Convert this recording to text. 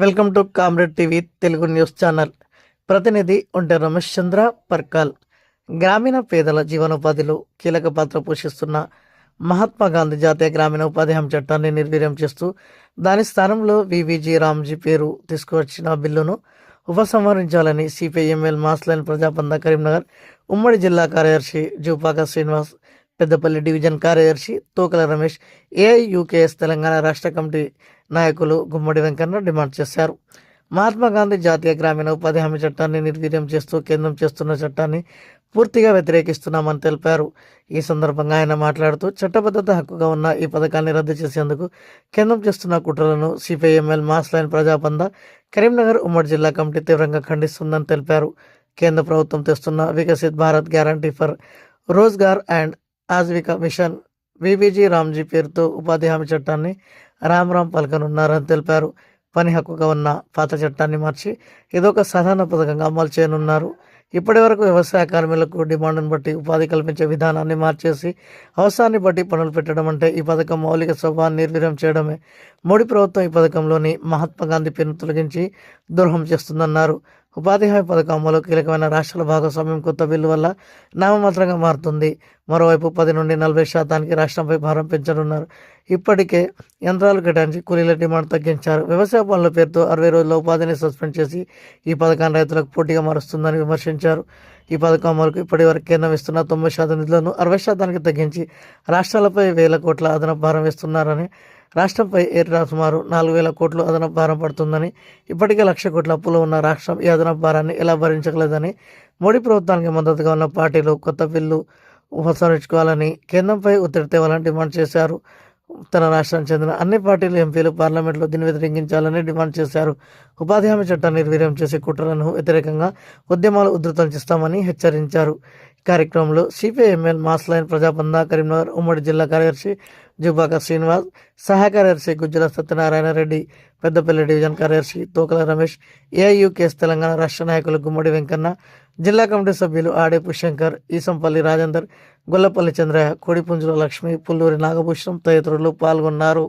Welcome to comrade TV Telugu news channel. ప్రతినిధి ఒంటె రమేష్ చంద్ర పర్కాల్. గ్రామీణ పేదల జీవనోపాధిలో కీలక పాత్ర పోషిస్తున్న మహాత్మా గాంధీ జాతీయ గ్రామీణ ఉపాధి హామీ చట్టాన్ని నిర్వీర్యం చేస్తూ దాని స్థానంలో వివిజి రామ్జీ పేరు తీసుకువచ్చిన బిల్లును ఉపసంహరించాలని సిపిఐఎంఎల్ మాస్లైన్ ప్రజాపంద కరీంనగర్ ఉమ్మడి జిల్లా కార్యదర్శి జూపాక శ్రీనివాస్ పెద్దపల్లి డివిజన్ కార్యదర్శి తోకల రమేష్ ఏఐయుకేఎస్ తెలంగాణ రాష్ట్ర కమిటీ నాయకులు గుమ్మడి వెంకన్న డిమాండ్ చేశారు. మహాత్మా గాంధీ జాతీయ గ్రామీణ ఉపాధి హామీ చట్టాన్ని నిర్వీర్యం చేస్తూ కేంద్రం చేస్తున్న చట్టాన్ని పూర్తిగా వ్యతిరేకిస్తున్నామని తెలిపారు. ఈ సందర్భంగా ఆయన మాట్లాడుతూ చట్టబద్ధత హక్కుగా ఉన్న ఈ పథకాన్ని రద్దు చేసేందుకు కేంద్రం చేస్తున్న కుట్రలను సిపిఐఎంఎల్ మాస్ లైన్ ప్రజాపంద కరీంనగర్ ఉమ్మడి జిల్లా కమిటీ తీవ్రంగా ఖండిస్తుందని తెలిపారు. కేంద్ర ప్రభుత్వం తెస్తున్న Viksit Bharat guarantee for Rozgar and Ajeevika mission. VVG Ramji పేరుతో ఉపాధి హామీ చట్టాన్ని రామ్ రామ్ పలకనున్నారని తెలిపారు. పని హక్కుగా ఉన్న పాత చట్టాన్ని మార్చి ఇదొక సాధారణ పథకంగా అమలు చేయనున్నారు. ఇప్పటి వరకు వ్యవసాయ కార్మికులకు డిమాండ్ను బట్టి ఉపాధి కల్పించే విధానాన్ని మార్చేసి అవసరాన్ని బట్టి పనులు పెట్టడం అంటే ఈ పథకం మౌలిక స్వభావాన్ని నిర్వీర్యం చేయడమే. మోడీ ప్రభుత్వం ఈ పథకంలోని మహాత్మా గాంధీ పేరును తొలగించి ద్రోహం చేస్తుందన్నారు. ఉపాధి హామీ పథకం అమలు కీలకమైన రాష్ట్రాల భాగస్వామ్యం కొత్త బిల్లు వల్ల నామమాత్రంగా మారుతుంది. మరోవైపు పది నుండి నలభై శాతానికి రాష్ట్రంపై భారం పెంచనున్నారు. ఇప్పటికే యంత్రాలు కేటాయించి కూలీల డిమాండ్ తగ్గించారు. వ్యవసాయ పనుల పేరుతో అరవై రోజుల ఉపాధిని సస్పెండ్ చేసి ఈ పథకాన్ని రైతులకు పోటీగా మారుస్తుందని విమర్శించారు. ఈ పథకం అమలుకు ఇప్పటి వరకు కేంద్రం ఇస్తున్న తొంభై శాతం నిధులను అరవై శాతానికి తగ్గించి రాష్ట్రాలపై వేల కోట్ల అదనపు భారం వేస్తున్నారని రాష్ట్రంపై ఏటా సుమారు నాలుగు వేల కోట్లు అదనపు భారం పడుతుందని ఇప్పటికే లక్ష కోట్ల అప్పులు ఉన్న రాష్ట్రం ఈ అదనపు భారాన్ని ఎలా భరించగలదని మోడీ ప్రభుత్వానికి మద్దతుగా ఉన్న పార్టీలు కొత్త బిల్లు ఉపసంహరించుకోవాలని కేంద్రంపై ఒత్తిడి తేవాలని డిమాండ్ చేశారు. తన రాష్ట్రానికి చెందిన అన్ని పార్టీలు ఎంపీలు పార్లమెంట్లో దీన్ని వ్యతిరేకించాలని డిమాండ్ చేశారు. ఉపాధి హామీ చట్టాన్ని నిర్వీర్యం చేసే కుట్రలను వ్యతిరేకంగా ఉద్యమాలు ఉధృతం చేస్తామని హెచ్చరించారు. కార్యక్రమంలో సిపిఐఎంఎల్ మాస్ లైన్ ప్రజాబంధ కరీంనగర్ ఉమ్మడి జిల్లా కార్యదర్శి జుబాక శ్రీనివాస్ సహాయ కార్యదర్శి గుజ్జల సత్యనారాయణ రెడ్డి పెద్దపల్లి డివిజన్ కార్యదర్శి తోకల రమేష్ ఏఐయుకేఎస్ తెలంగాణ రాష్ట్ర నాయకులు గుమ్మడి వెంకన్న జిల్లా కమిటీ సభ్యులు ఆడేపు శంకర్ ఈసంపల్లి రాజేందర్ గొల్లపల్లి చంద్రయ్య కోడిపుంజుల లక్ష్మి పుల్లూరి నాగభూషణం తదితరులు పాల్గొన్నారు.